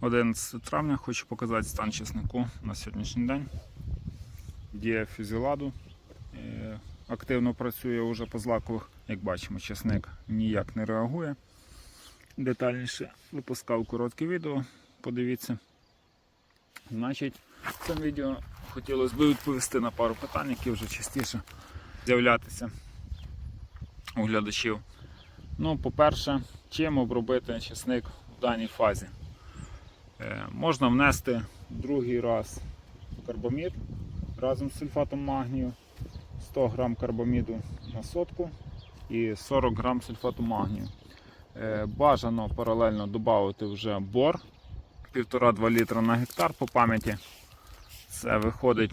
11 травня хочу показати стан чеснику на сьогоднішній день. Діє фізіладу. Е, Активно працює вже по злакових. Як бачимо, чесник ніяк не реагує. Детальніше випускав коротке відео. Подивіться. Значить, в цьому відео хотілося б відповісти на пару питань, які вже частіше з'являтися у глядачів. Ну, по-перше, чим обробити чесник в даній фазі? Е, Можна внести другий раз карбамід разом з сульфатом магнію, 100 грам карбаміду на сотку і 40 грам сульфату магнію. Е, Бажано паралельно додати вже бор 1,5-2 літра на гектар по пам'яті. Це виходить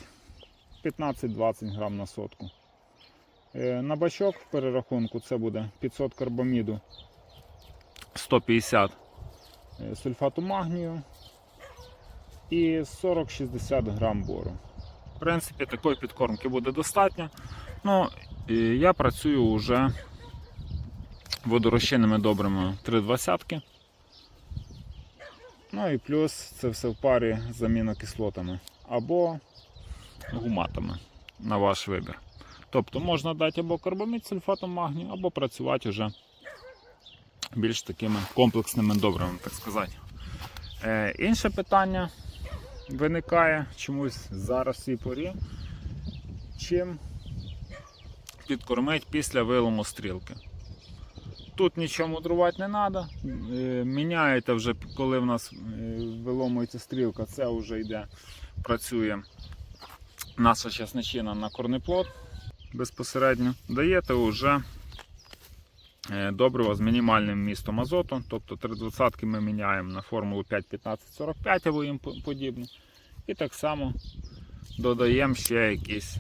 15-20 грам на сотку. Е, На бачок в перерахунку це буде 500 карбаміду, 150 е, сульфату магнію і 40-60 грам бору. В принципі, такої підкормки буде достатньо. Ну, і я працюю вже водорозчинними добрими 3,20. Ну і плюс це все в парі з амінокислотами або гуматами на ваш вибір. Тобто можна дати або карбамід сульфатом магнію, або працювати вже більш такими комплексними добривами, так сказати. Е, інше питання виникає чомусь зараз цій порі. Чим підкормить після вилому стрілки. Тут нічого мудрувати не треба. Міняєте вже, коли в нас е, виломується стрілка, це вже йде, працює наша чесничина на корнеплод безпосередньо. Даєте вже е, добриво з мінімальним містом азоту, тобто 320 ми міняємо на формулу 5-15-45 або їм подібне. І так само додаємо ще якийсь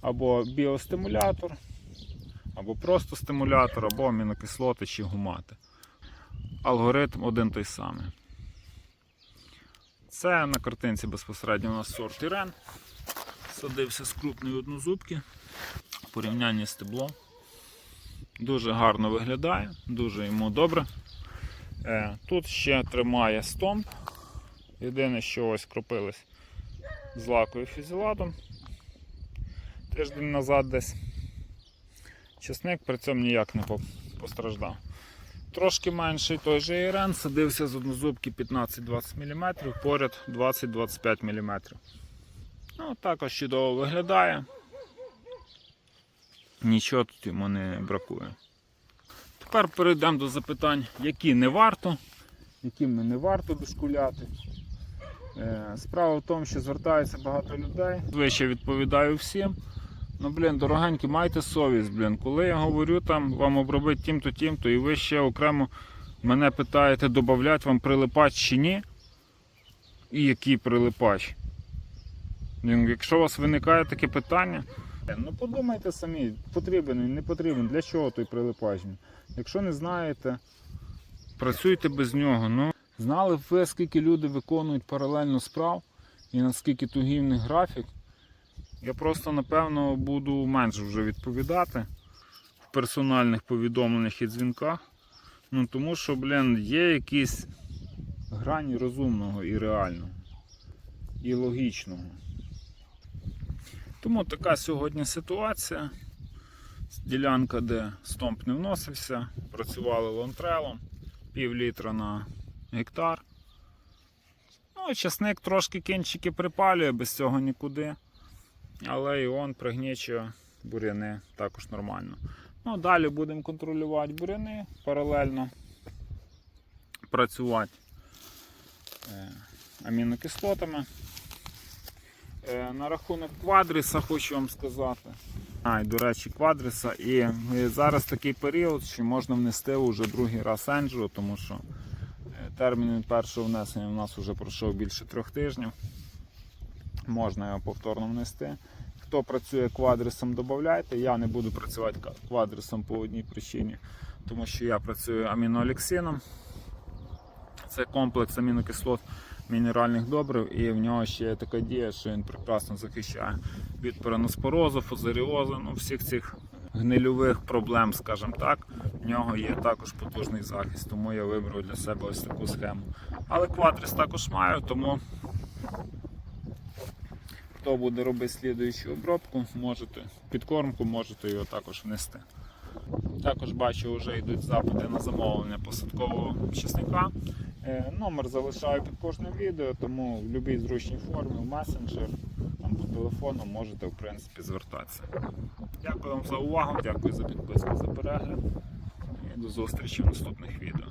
або біостимулятор, або просто стимулятор, або амінокислоти чи гумати. Алгоритм один той самий. Це на картинці безпосередньо у нас сорт Ірен. Садився з крупної однозубки. В порівнянні з стеблом. Дуже гарно виглядає, дуже йому добре. Е, Тут ще тримає стомп. Єдине, що ось кропились з лакою фізіладом тиждень назад десь. Чесник при цьому ніяк не постраждав. Трошки менший той же Ірен садився з однозубки 15-20 мм, поряд 20-25 мм. Ну, також чудово виглядає. Нічого тут йому не бракує. Тепер перейдемо до запитань, які не варто, якими не варто дошкуляти. Е, Справа в тому, що звертається багато людей. Звичай відповідаю всім. Ну, блін, дорогенькі, майте совість, блін. Коли я говорю там вам обробити тим-то, тим-то, і ви ще окремо мене питаєте, додати вам прилипач чи ні. І який прилипач? Якщо у вас виникає таке питання, ну подумайте самі, потрібен він, не потрібен, для чого той прилипач? Якщо не знаєте, працюйте без нього. Ну, знали б ви, скільки люди виконують паралельно справ і наскільки них графік. Я просто напевно буду менше вже відповідати в персональних повідомленнях і дзвінках. Ну тому що, блін, є якісь грані розумного і реального, і логічного. Тому така сьогодні ситуація. Ділянка, де стомп не вносився, працювали лонтрелом, пів літра на гектар. Ну, часник трошки кінчики припалює, без цього нікуди. Але і он пригнічує буряни також нормально. Ну, далі будемо контролювати буряни, паралельно працювати е, амінокислотами. Е, на рахунок квадриса хочу вам сказати. А, і, до речі, квадриса. І зараз такий період, що можна внести вже другий раз енджу, тому що е, термін першого внесення у нас вже пройшов більше трьох тижнів. Можна його повторно внести. Хто працює квадрисом, додавайте. Я не буду працювати квадрисом по одній причині, тому що я працюю аміноалексином. Це комплекс амінокислот мінеральних добрив, і в нього ще є така дія, що він прекрасно захищає від переноспорозу, фузаріозу, ну, всіх цих гнильових проблем, скажімо так, в нього є також потужний захист, тому я вибрав для себе ось таку схему. Але квадрис також маю, тому хто буде робити слідуючу обробку, можете підкормку, можете його також внести. Також бачу, вже йдуть запити на замовлення посадкового часника. Е, Номер залишаю під кожним відео, тому в будь-якій зручній формі, в месенджер, там по телефону можете в принципі звертатися. Дякую вам за увагу, дякую за підписку, за перегляд і до зустрічі в наступних відео.